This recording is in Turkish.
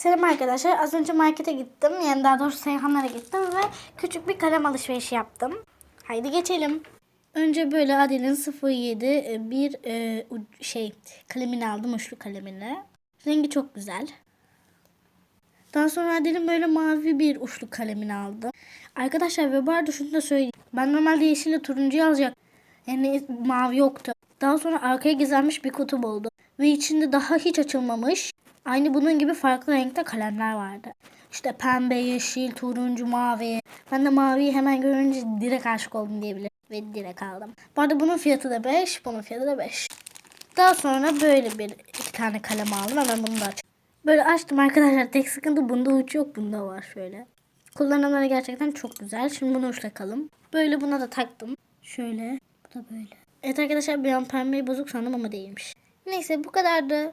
Selam arkadaşlar. Az önce markete gittim. Yani daha doğrusu Seyhanlara gittim ve küçük bir kalem alışverişi yaptım. Haydi geçelim. Önce böyle Adil'in 07 e, bir e, şey kalemini aldım. Uçlu kalemini. Rengi çok güzel. Daha sonra Adil'in böyle mavi bir uçlu kalemini aldım. Arkadaşlar ve bu arada şunu da söyleyeyim. Ben normalde yeşille turuncuyu alacak. Yani mavi yoktu. Daha sonra arkaya gizlenmiş bir kutu buldum. Ve içinde daha hiç açılmamış. Aynı bunun gibi farklı renkte kalemler vardı. İşte pembe, yeşil, turuncu, mavi. Ben de maviyi hemen görünce direkt aşık oldum diyebilirim. Ve direkt aldım. Bu arada bunun fiyatı da 5, bunun fiyatı da 5. Daha sonra böyle bir iki tane kalem aldım. Hemen bunu da açtım. Böyle açtım arkadaşlar. Tek sıkıntı bunda uç yok. Bunda var şöyle. Kullanımları gerçekten çok güzel. Şimdi bunu uç takalım. Böyle buna da taktım. Şöyle. Bu da böyle. Evet arkadaşlar bir an pembeyi bozuk sandım ama değilmiş. Neyse bu kadardı.